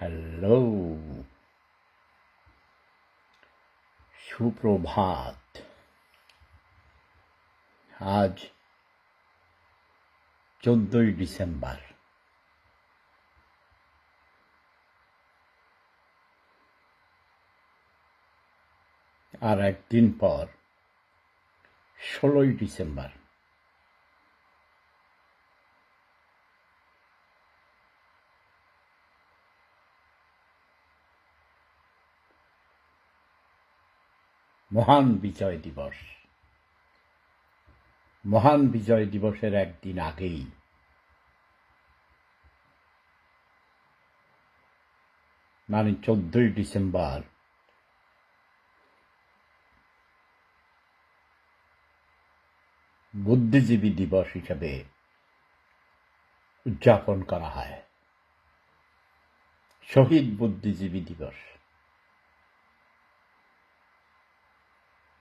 Hello. সুপ্রভাত। আজ চোদ্দই ডিসেম্বর। আর একদিন পর ষোলোই ডিসেম্বর। মহান বিজয় দিবস। মহান বিজয় দিবসের একদিন আগেই মানে চোদ্দই ডিসেম্বর বুদ্ধিজীবী দিবস হিসাবে উদযাপন করা হয়। শহীদ বুদ্ধিজীবী দিবস।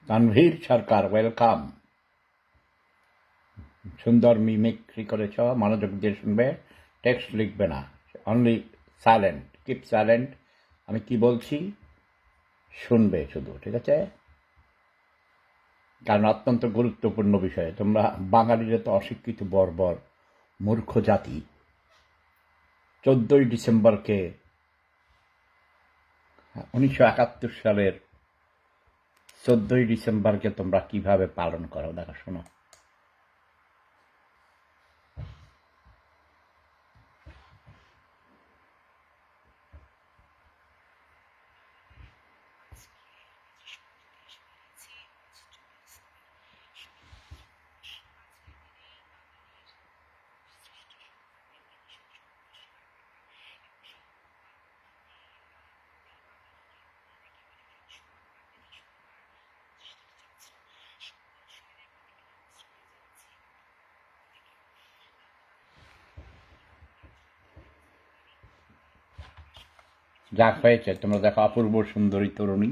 তানভীর সরকার ওয়েলকাম সুন্দর মিমিক্রি করেছ, মনোযোগ দিয়ে শুনবে টেক্সট লিখবে না অনলি সাইলেন্ট কিপ সাইলেন্ট আমি কি বলছি? শুনবে শুধু, ঠিক আছে? কারণ অত্যন্ত গুরুত্বপূর্ণ বিষয়, তোমরা বাঙালিরা তো অশিক্ষিত, বর্বর, মূর্খ জাতি। চোদ্দই ডিসেম্বরকে উনিশশো একাত্তর সালের চোদ্দই ডিসেম্বরকে তোমরা কীভাবে পালন করো? দেখো শোনো। যা হয়েছে, তোমরা দেখো অপূর্ব সুন্দরী তরুণী।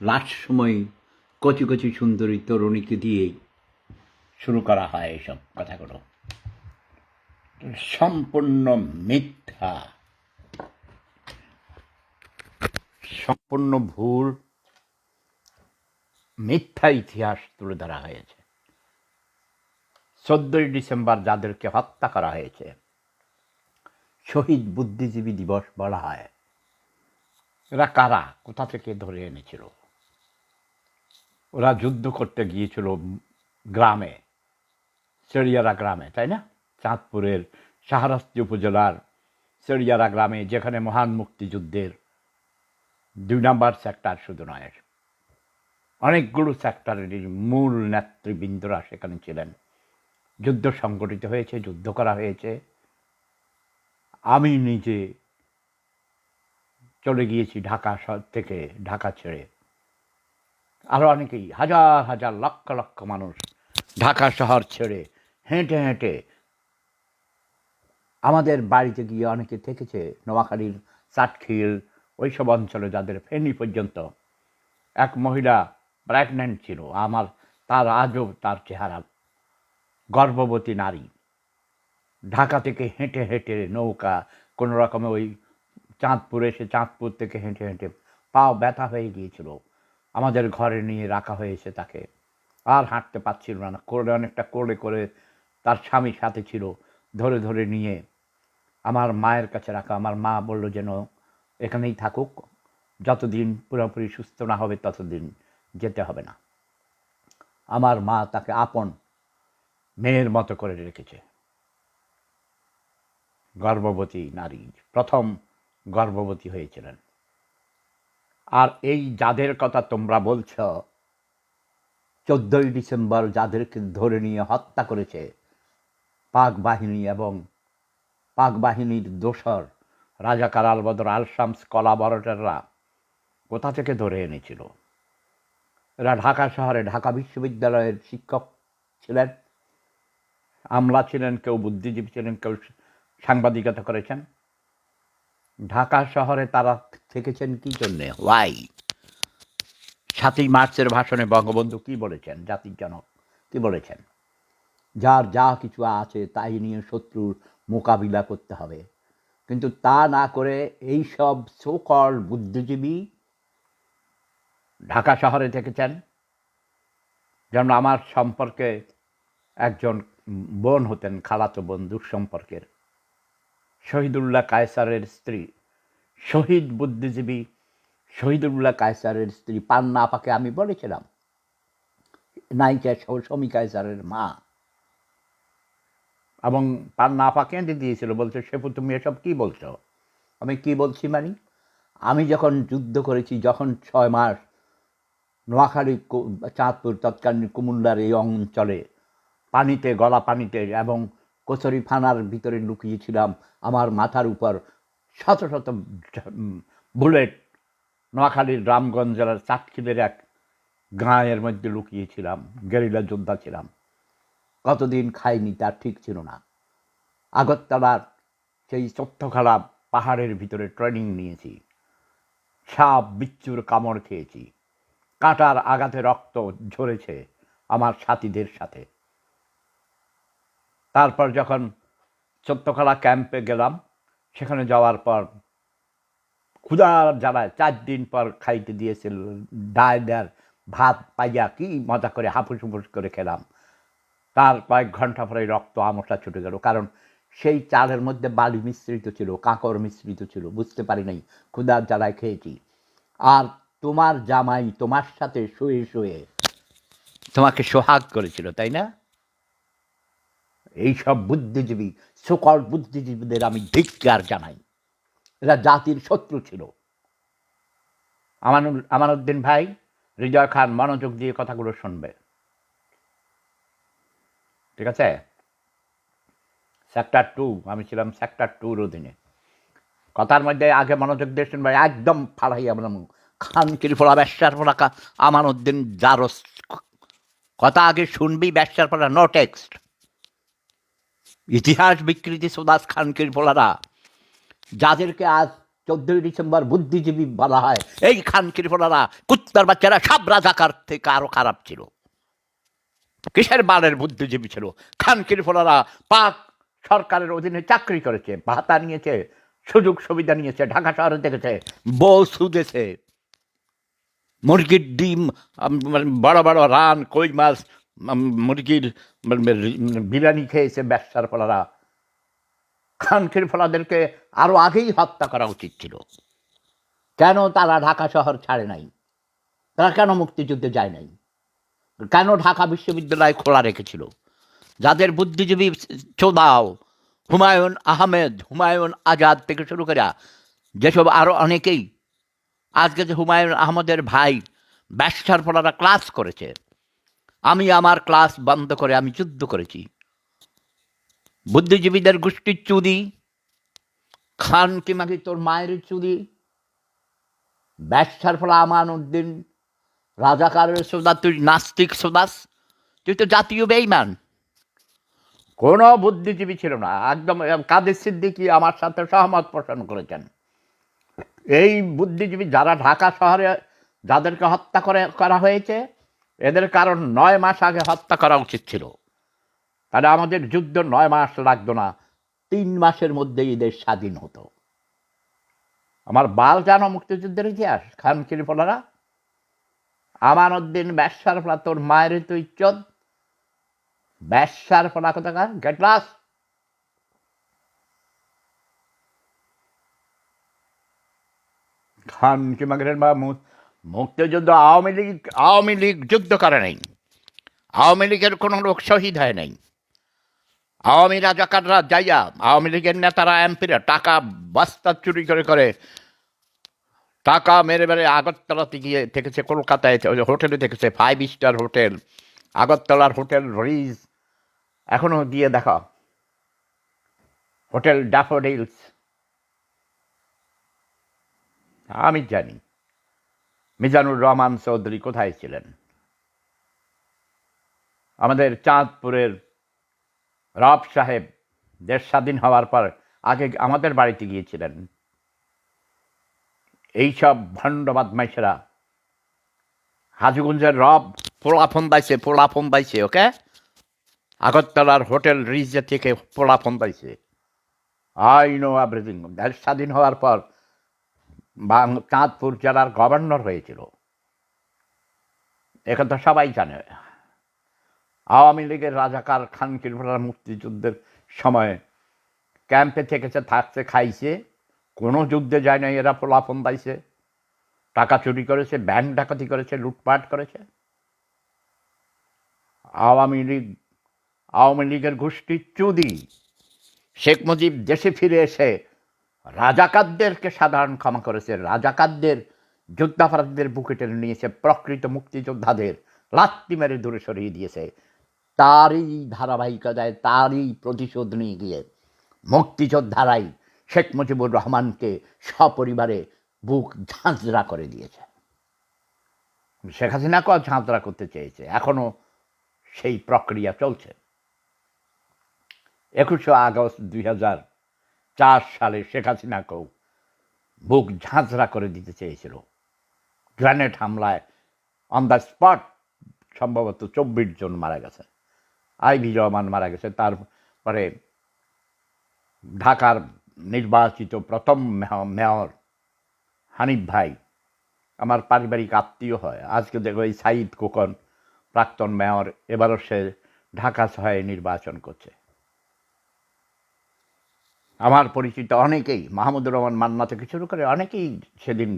লাস্ট সময় কচি কচি সুন্দরী তরুণীকে দিয়ে শুরু করা হয় এইসব কথাগুলো। সম্পূর্ণ মিথ্যা। সম্পূর্ণ ভুল। মিথ্যা ইতিহাস তুলে ধরা হয়েছে। চোদ্দই ডিসেম্বর যাদেরকে হত্যা করা হয়েছে, শহীদ বুদ্ধিজীবী দিবস বলা হয়। এরা কারা? কোথা থেকে ধরে এনেছিল? ওরা যুদ্ধ করতে গিয়েছিল গ্রামে সেরিয়ারা গ্রামে, তাই না? চাঁদপুরের শাহরাস্তি উপজেলার সেরিয়ারা গ্রামে, যেখানে মহান মুক্তিযুদ্ধের দুই নম্বর সেক্টর শুধু নয়, অনেকগুলো সেক্টরের মূল নেতৃবৃন্দরা সেখানে ছিলেন। যুদ্ধ সংগঠিত হয়েছে, যুদ্ধ করা হয়েছে। আমি নিজে চলে গিয়েছি ঢাকা শহর থেকে ঢাকা ছেড়ে। আরও অনেকেই, হাজার হাজার, লক্ষ লক্ষ মানুষ ঢাকা শহর ছেড়ে হেঁটে হেঁটে আমাদের বাড়িতে গিয়ে অনেকে থেকেছে, নোয়াখালীর চাটখিল ওইসব অঞ্চলে যাদের ফেনি পর্যন্ত এক মহিলা প্রেগনেন্ট ছিল, আমার, তার আজও তার চেহারা গর্ভবতী নারী। ঢাকা থেকে হেঁটে হেঁটে নৌকা, কোনো রকমে ওই চাঁদপুর এসে চাঁদপুর থেকে হেঁটে হেঁটে পাও ব্যথা হয়ে গিয়েছিল। আমাদের ঘরে নিয়ে রাখা হয়েছে তাকে। আর হাঁটতে পারছিল না করে অনেকটা করে করে তার স্বামীর সাথে ছিল, ধরে ধরে নিয়ে। আমার মায়ের কাছে রাখা, আমার মা বলল যেন এখানেই থাকুক, যতদিন পুরোপুরি সুস্থ না হবে ততদিন যেতে হবে না। আমার মা তাকে আপন মেয়ের মতো করে রেখেছে। গর্ভবতী নারী, প্রথম গর্ভবতী হয়েছিলেন। আর এই যাদের কথা তোমরা বলছ, চোদ্দই ডিসেম্বর যাদেরকে ধরে নিয়ে হত্যা করেছে পাক বাহিনী এবং পাক বাহিনীর দোসর রাজাকার আলবদর আলশামস কলাবরেটররা কোথা থেকে ধরে এনেছিল? এরা ঢাকা শহরে ঢাকা বিশ্ববিদ্যালয়ের শিক্ষক ছিলেন, আমলা ছিলেন, কেউ বুদ্ধিজীবী ছিলেন, কেউ সাংবাদিকতা করেছেন। ঢাকা শহরে তারা থেকেছেন কি জন্যে? ওয়াই সাতই মার্চের ভাষণে বঙ্গবন্ধু কি বলেছেন? জাতির জনক কি বলেছেন? যার যা কিছু আছে তাই নিয়ে শত্রুর মোকাবিলা করতে হবে। কিন্তু তা না করে এই সব সোকল বুদ্ধিজীবী ঢাকা শহরে থেকেছেন। যেমন আমার সম্পর্কে একজন বোন হতেন, খালাতো বোন, দুঃসম্পর্কের। শহীদুল্লাহ কায়সারের স্ত্রী। শহীদ বুদ্ধিজীবী শহীদুল্লাহ কায়সারের স্ত্রী। পান্না আপাকে আমি বলেছিলাম, নায়িকা সৌসমী কায়সারের মা। এবং পান্না আপা কেঁদে দিয়েছিল, বলছে শেপু তুমি এসব কি বলছো? আমি, কি বলছি মানে? আমি যখন যুদ্ধ করেছি, যখন ছয় মাস নোয়াখালী চাঁদপুর, তৎকালীন কুমুল্লার এই অঞ্চলে পানিতে, গলা পানিতে এবং কচুরি ফানার ভিতরে লুকিয়েছিলাম। আমার মাথার উপর শত শত বুলেট নোয়াখালীর রামগঞ্জ জেলার চাটখিলের এক গাঁয়ের মধ্যে লুকিয়েছিলাম, গেরিলা যোদ্ধা ছিলাম। কতদিন খাইনি তার ঠিক ছিল না। আগরতলার সেই চত্থখালা পাহাড়ের ভিতরে ট্রেনিং নিয়েছি। সাপ, বিচ্ছুর কামড় খেয়েছি। কাঁটার আঘাতে রক্ত ঝরেছে আমার সাথীদের সাথে। তারপর যখন চত্থখালা ক্যাম্পে গেলাম, সেখানে যাওয়ার পর ক্ষুধার জ্বালায় চার দিন পর খাইতে দিয়েছিল, ডাল ভাত, পাইয়া কি মজা করে হাফুস হুফুস করে খেলাম। তার কয়েক ঘণ্টা পরে রক্ত আমটা ছুটে গেল, কারণ সেই চালের মধ্যে বালি মিশ্রিত ছিল, কাঁকর মিশ্রিত ছিল, বুঝতে পারি নাই, ক্ষুধার জ্বালায় খেয়েছি। আর তোমার জামাই তোমার সাথে শুয়ে শুয়ে তোমাকে সোহাগ করেছিল, তাই না? এইসব বুদ্ধিজীবী সকল বুদ্ধিজীবীদের আমি ধিক্কার জানাই। এরা জাতির শত্রু ছিল। আমানুল, আমানুদ্দিন ভাই হৃদয় খান, মনোযোগ দিয়ে কথাগুলো শুনবে। ঠিক আছে? সেক্টর টু আমি ছিলাম সেক্টর টুর অধীনে। কথার মধ্যে আগে মনোযোগ দিয়ে শুনবে, একদম ফাড়াই আমরা খান কিরিফলা ব্যবসার পড়া আমানুদ্দিন, জারস, কথা আগে শুনবি, ব্যবসার পড়া নো টেক্সট ইতিহাস বিকৃতি সুদাস খান কিরপোলারা যাদেরকে আজ চোদ্দই ডিসেম্বর বুদ্ধিজীবী বলা হয়, এই খান কিরপোলারা কুত্তার বাচ্চারা সব রাজাকার থেকে আরও খারাপ ছিল। কিসের বালের বুদ্ধিজীবী ছিল? খান কিরপোলারা পাক সরকারের অধীনে চাকরি করেছে, ভাতা নিয়েছে, সুযোগ সুবিধা নিয়েছে, ঢাকা শহরে দেখেছে, বউ সুদেছে। মুরগির ডিম মানে বড় বড় রান, কই মাছ মুরগির বিরিয়ানি খেয়েছে ব্যবসার ফলারা। খানখির ফলাদেরকে আরও আগেই হত্যা করা উচিত ছিল। কেন তারা ঢাকা শহর ছাড়ে নাই? তারা কেন মুক্তিযুদ্ধে যায় নাই? কেন ঢাকা বিশ্ববিদ্যালয় খোলা রেখেছিল? যাদের বুদ্ধিজীবী চোদাও, হুমায়ুন আহমেদ, হুমায়ুন আজাদ থেকে শুরু করে যেসব আরও অনেকেই, আজকে যে হুমায়ুন আহমদের ভাই ব্যবসার ফলারা ক্লাস করেছে আমি আমার ক্লাস বন্ধ করে আমি যুদ্ধ করেছি। বুদ্ধিজীবীদের গোষ্ঠীর চুদি খান কিমাকি তোর মায়ের চুদি ব্যবসার ফলে আমান উদ্দিন রাজাকারের সোদা, তুই নাস্তিক সোদাস, তুই তো জাতীয় বেইমান কোনো বুদ্ধিজীবী ছিল না, একদম কাদের সিদ্দিকি আমার সাথে সহমত পোষণ করেছেন। এই বুদ্ধিজীবী যারা ঢাকা শহরে যাদেরকে হত্যা করে, করা হয়েছে এদের কারণ নয় মাস আগে হত্যা করা উচিত ছিল। তাহলে আমাদের যুদ্ধ নয় মাস লাগতো না, তিন মাসের মধ্যেই এদের স্বাধীন হতো। আমার বাল জানো মুক্তিযুদ্ধের ইতিহাস, খান কিরিপলারা আমানুদ্দিন ব্যবসার ফলা তোর মায়ের তুই চোদ ব্যবসার ফলা কোথাকার গেটলাস খান কিমাগরের বা মু- মুক্তিযুদ্ধ আওয়ামী লীগ আওয়ামী লীগ যুদ্ধ করে নাই। আওয়ামী লীগের কোনো লোক শহীদ হয় নাই। আওয়ামী রাজাকাররা যাইয়া আওয়ামী লীগের নেতারা এমপিরা টাকা বস্তা চুরি করে করে টাকা মেরে মেরে আগরতলাতে গিয়ে থেকেছে, কলকাতায় হোটেলে থেকেছে ফাইভ স্টার হোটেল, আগরতলার হোটেল রিজ, এখনও দিয়ে দেখা। Hotel Daffodils. আমি জানি। মিজানুর রহমান চৌধুরী কোথায় ছিলেন? আমাদের চাঁদপুরের রব সাহেব দেশ স্বাধীন হওয়ার পর আগে আমাদের বাড়িতে গিয়েছিলেন। এইসব ভণ্ড বদমাইশেরা। হাজুগঞ্জের রব পোলাফোন পাইছে পোলাফোন পাইছে ওকে? আগরতলার হোটেল রিজে থেকে পোলাফোন পাইছে আই নো এভরিথিং। দেশ স্বাধীন হওয়ার পর চাঁদপুর জেলার গভর্নর হয়েছিল। এখন তো সবাই জানে। আওয়ামী লীগের রাজাকার খান কিরফার মুক্তিযুদ্ধের সময় ক্যাম্পে থেকেছে, থাকছে, খাইছে। কোনো যুদ্ধে যায় না এরা পোলাপন পাইছে টাকা চুরি করেছে, ব্যাংক ডাকাতি করেছে, লুটপাট করেছে। আওয়ামী লীগ, আওয়ামী লীগের গোষ্ঠী চুদি। শেখ মুজিব দেশে ফিরে এসে রাজাকারদেরকে সাধারণ ক্ষমা করেছে। রাজাকারদের, যোদ্ধাপরাধীদের বুকে টেনে নিয়েছে, প্রকৃত মুক্তিযোদ্ধাদের লাত্তি মেরে দূরে সরিয়ে দিয়েছে। তারই ধারাবাহিকতায়, তারই প্রতিশোধ নিয়ে গিয়ে মুক্তিযোদ্ধারাই শেখ মুজিবুর রহমানকে সপরিবারে বুক ঝাঁঝরা করে দিয়েছে। শেখ হাসিনাকেও ঝাঁঝরা করতে চেয়েছে। এখনও সেই প্রক্রিয়া চলছে। একুশে আগস্ট দুই হাজার চার সালে শেখ হাসিনাকেও বুক ঝাঁঝরা করে দিতে চেয়েছিল। গ্রানেড হামলায় অন দ্য স্পট সম্ভবত চব্বিশ জন মারা গেছে। আইভি রহমান মারা গেছে। তারপরে ঢাকার নির্বাচিত প্রথম মেয়র হানিফ ভাই, আমার পারিবারিক আত্মীয় হয়। আজকে দেখো এই সাইদ কোকন প্রাক্তন মেয়র, এবারও সে ঢাকা শহরে নির্বাচন করছে। আমার পরিচিত অনেকেই, মাহমুদুর রহমান মান্না থেকে শুরু করে অনেকেই সেদিন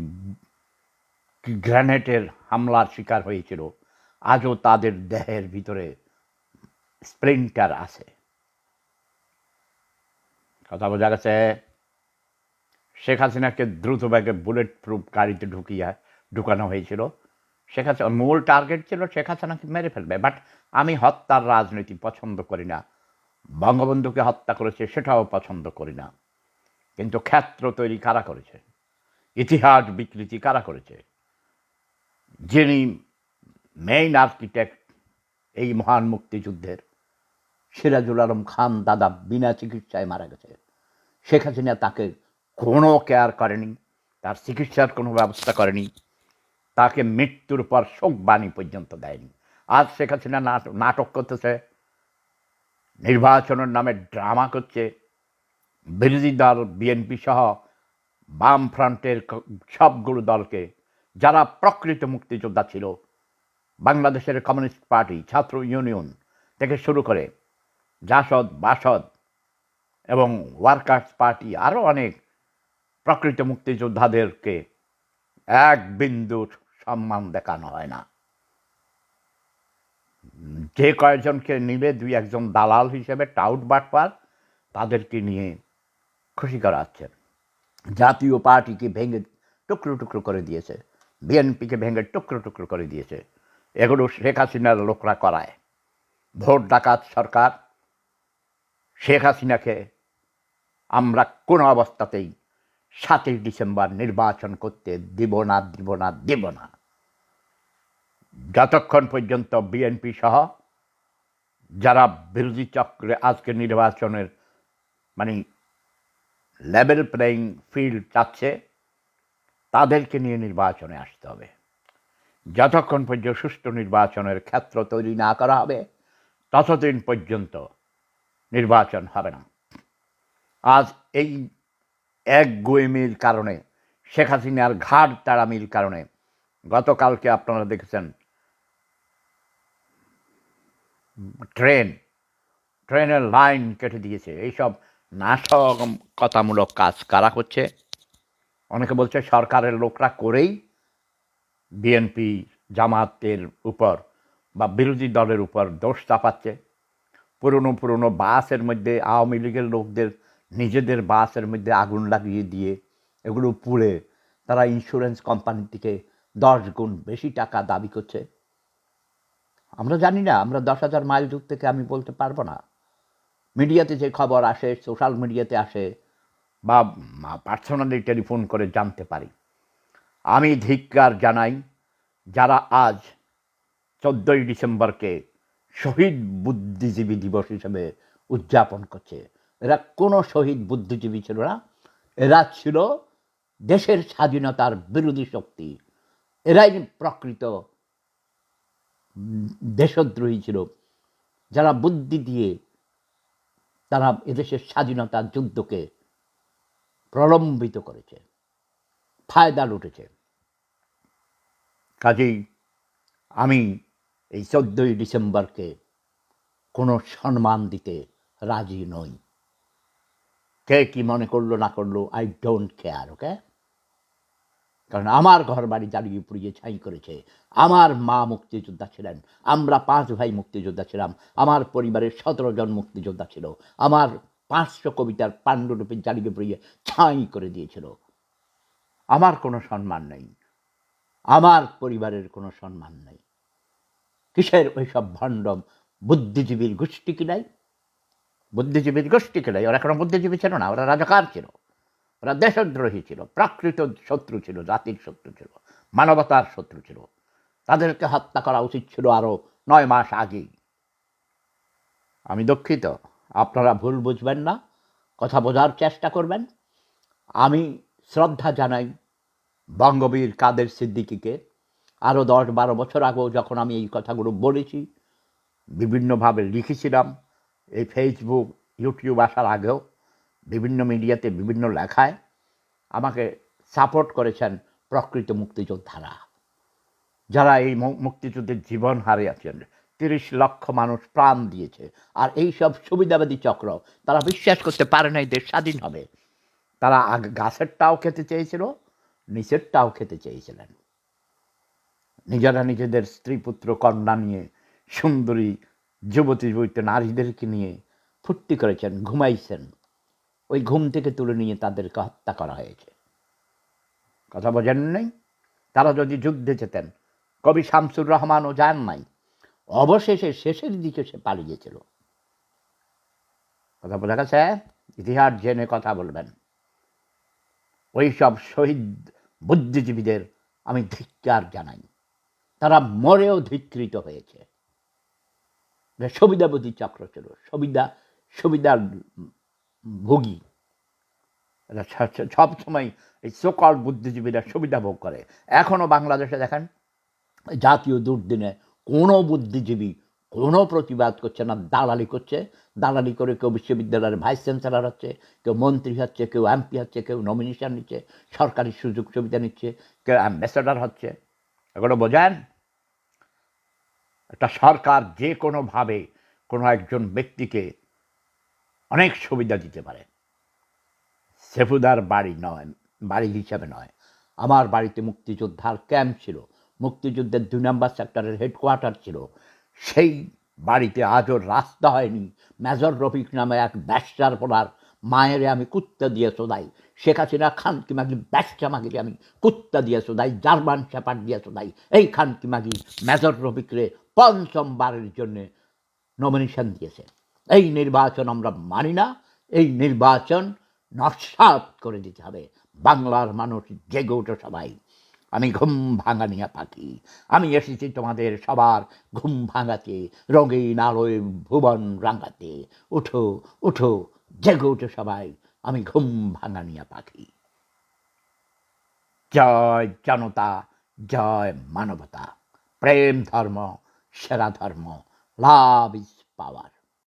গ্র্যানেটের হামলার শিকার হয়েছিল। আজও তাদের দেহের ভিতরে স্প্রিন্টার আছে। কথা বোঝা গেছে? শেখ হাসিনাকে দ্রুত ব্যাগে বুলেট প্রুফ গাড়িতে ঢুকিয়ে ঢুকানো হয়েছিল। শেখ হাসিনা, মূল টার্গেট ছিল শেখ হাসিনাকে মেরে ফেলবে বাট আমি হত্যার রাজনীতি পছন্দ করি না। বঙ্গবন্ধুকে হত্যা করেছে সেটাও পছন্দ করি না। কিন্তু ক্ষেত্র তৈরি কারা করেছে? ইতিহাস বিকৃতি কারা করেছে? যিনি মেইন আর্কিটেক্ট এই মহান মুক্তিযুদ্ধের, সিরাজুল আলম খান দাদা বিনা চিকিৎসায় মারা গেছে। শেখ হাসিনা তাকে কোনো কেয়ার করেনি, তার চিকিৎসার কোনো ব্যবস্থা করেনি, তাকে মৃত্যুর পর শোক বাণী পর্যন্ত দেয়নি। আজ শেখ হাসিনা নাট- নাটক করতেছে নির্বাচনের নামে ড্রামা করছে। বিরোধী দল বিএনপি সহ বাম ফ্রন্টের সবগুলো দলকে, যারা প্রকৃত মুক্তিযোদ্ধা ছিল। বাংলাদেশের কমিউনিস্ট পার্টি, ছাত্র ইউনিয়ন থেকে শুরু করে জাসদ, বাসদ এবং ওয়ার্কার্স পার্টি আরও অনেক প্রকৃত মুক্তিযোদ্ধাদেরকে এক বিন্দু সম্মান দেখানো হয় না। যে কয়েকজনকে নিবে দুই একজন দালাল হিসেবে টাউট বাটপার তাদেরকে নিয়ে খুশি করাচ্ছেন। জাতীয় পার্টিকে ভেঙে টুকরো টুকরো করে দিয়েছে। বিএনপিকে ভেঙে টুকরো টুকরো করে দিয়েছে। এগুলো শেখ হাসিনার লোকরা করায়। ভোট ডাকাত সরকার শেখ হাসিনাকে আমরা কোনো অবস্থাতেই সাতই ডিসেম্বর নির্বাচন করতে দিব না দিব না দিব না। যতক্ষণ পর্যন্ত বিএনপি সহ যারা বিরোধী চক্রে আজকে নির্বাচনের মানে লেভেল প্লেয়িং ফিল্ড চাচ্ছে, তাদেরকে নিয়ে নির্বাচনে আসতে হবে। যতক্ষণ পর্যন্ত সুষ্ঠু নির্বাচনের ক্ষেত্র তৈরি না করা হবে, ততদিন পর্যন্ত নির্বাচন হবে না। আজ এই এক গুয়েমির কারণে, শেখ হাসিনার ঘাট তাড়ামির কারণে গতকালকে আপনারা দেখেছেন ট্রেন, ট্রেনের লাইন কেটে দিয়েছে। এইসব নাশকতামূলক কাজ কারা করছে? অনেকে বলছে সরকারের লোকরা করেই বিএনপি জামাতের উপর বা বিরোধী দলের উপর দোষ চাপাচ্ছে। পুরনো পুরনো বাসের মধ্যে আওয়ামী লীগের লোকদের, নিজেদের বাসের মধ্যে আগুন লাগিয়ে দিয়ে এগুলো পুড়ে তারা ইন্স্যুরেন্স কোম্পানি থেকে দশ গুণ বেশি টাকা দাবি করছে। আমরা জানি না, আমরা দশ হাজার মাইল দূর থেকে আমি বলতে পারব না। মিডিয়াতে যে খবর আসে, সোশ্যাল মিডিয়াতে আসে, বা পার্সোনালি টেলিফোন করে জানতে পারি। আমি ধিক্কার জানাই, যারা আজ চোদ্দোই ডিসেম্বরকে শহীদ বুদ্ধিজীবী দিবস হিসেবে উদযাপন করছে। এরা কোনো শহীদ বুদ্ধিজীবী ছিল না। এরা ছিল দেশের স্বাধীনতার বিরোধী শক্তি। এরাই প্রকৃত দেশদ্রোহী ছিল। যারা বুদ্ধি দিয়ে তারা এদেশের স্বাধীনতার যুদ্ধকে প্রলম্বিত করেছে, ফায়দা লুটেছে। কাজেই আমি এই চোদ্দোই ডিসেম্বরকে কোনো সম্মান দিতে রাজি নই। কে কি মনে করল না করল আই ডোন্ট কেয়ার ওকে কারণ আমার ঘর বাড়ি জ্বালিয়ে পুড়িয়ে ছাই করেছে। আমার মা মুক্তিযোদ্ধা ছিলেন, আমরা পাঁচ ভাই মুক্তিযোদ্ধা ছিলাম, আমার পরিবারের সতেরো জন মুক্তিযোদ্ধা ছিল, আমার পাঁচশো কবিতার পাণ্ডুরূপে জ্বালিয়ে পুড়িয়ে ছাই করে দিয়েছিল। আমার কোনো সম্মান নেই, আমার পরিবারের কোনো সম্মান নেই। কিসের ওই সব ভণ্ডম বুদ্ধিজীবীর গোষ্ঠী কি নাই? বুদ্ধিজীবীর গোষ্ঠী কি নাই? ওরা কোনো বুদ্ধিজীবী ছিল না, ওরা রাজাকার ছিল। ওরা দেশদ্রোহী ছিল, প্রাকৃত শত্রু ছিল, জাতির শত্রু ছিল, মানবতার শত্রু ছিল। তাদেরকে হত্যা করা উচিত ছিল আরও নয় মাস আগেই। আমি দুঃখিত, আপনারা ভুল বুঝবেন না, কথা বোঝার চেষ্টা করবেন। আমি শ্রদ্ধা জানাই বঙ্গবীর কাদের সিদ্দিকীকে। আরও দশ বারো বছর আগেও যখন আমি এই কথাগুলো বলেছি, বিভিন্নভাবে লিখেছিলাম এই ফেসবুক ইউটিউব আসার আগেও। বিভিন্ন মিডিয়াতে বিভিন্ন লেখায় আমাকে সাপোর্ট করেছেন প্রকৃত মুক্তিযোদ্ধারা যারা এই মুক্তিযুদ্ধের জীবন হারিয়েছেন। তিরিশ লক্ষ মানুষ প্রাণ দিয়েছে। আর এই সব সুবিধাবাদী চক্র তারা বিশ্বাস করতে পারে না দেশ স্বাধীন হবে। তারা আগে গাছেরটাও খেতে চেয়েছিল, নিচেরটাও খেতে চেয়েছিলেন। নিজেরা নিজেদের স্ত্রী, পুত্র, কন্যা নিয়ে সুন্দরী যুবতী যুবতী নারীদেরকে নিয়ে ফুর্তি করেছেন, ঘুমাইছেন। ওই ঘুম থেকে তুলে নিয়ে তাদেরকে হত্যা করা হয়েছে। কথা বোঝেন নেই? তারা যদি যুদ্ধে যেতেন, কবি শামসুর রহমানও যান নাই। অবশেষে শেষের দিকে সে পালিয়েছিল। কথা বোঝা গেছে? ইতিহাস জেনে কথা বলবেন। ওই সব শহীদ বুদ্ধিজীবীদের আমি ধিক্কার জানাই। তারা মরেও ধিকৃত হয়েছে। সুবিধাবতী চক্র ছিল। সুবিধা, সুবিধার ভোগী। এরা সবসময় এই সকল বুদ্ধিজীবীরা সুবিধা ভোগ করে। এখনও বাংলাদেশে দেখেন জাতীয় দুর্দিনে কোনো বুদ্ধিজীবী কোনো প্রতিবাদ করছে না, দালালি করছে। দালালি করে কেউ বিশ্ববিদ্যালয়ের ভাইস চ্যান্সেলর হচ্ছে, কেউ মন্ত্রী হচ্ছে, কেউ এমপি হচ্ছে, কেউ নমিনেশন নিচ্ছে, সরকারি সুযোগ সুবিধা নিচ্ছে, কেউ অ্যাম্বাসেডার হচ্ছে। এগুলো বোঝেন? একটা সরকার যে কোনোভাবে কোনো একজন ব্যক্তিকে অনেক সুবিধা দিতে পারে। সেফুদার বাড়ি নয়, বাড়ি হিসাবে নয়। আমার বাড়িতে মুক্তিযোদ্ধার ক্যাম্প ছিল, মুক্তিযুদ্ধের দুই নম্বর সেক্টরের হেডকোয়ার্টার ছিল। সেই বাড়িতে আজও রাস্তা হয়নি। মেজর রফিক নামে এক ব্যবসার পড়ার মায়েরে আমি কুত্তা দিয়ে শোধাই। শেখ হাসিনা খানকি মাগি ব্যবসা মাগিরে আমি কুত্তা দিয়ে শোধাই, জার্মান শেপার দিয়ে শোধাই। এই খানকি মাগি মেজর রফিকরে পঞ্চমবারের জন্যে নমিনেশন দিয়েছে। এই নির্বাচন আমরা মানি না, এই নির্বাচন নস্বাত করে দিতে হবে। বাংলার মানুষ জেগে ওঠো সবাই। আমি ঘুম ভাঙা ভাঙানিয়া পাখি। আমি এসেছি তোমাদের সবার ঘুম ভাঙাতে, রঙিন আলোয় ভুবন রাঙাতে। উঠো উঠো, জেগে ওঠো সবাই। আমি ঘুম ভাঙা ভাঙানিয়া পাখি। জয় জনতা, জয় মানবতা। প্রেম ধর্ম, সেরা ধর্ম, লাভ ইজ পাওয়ার।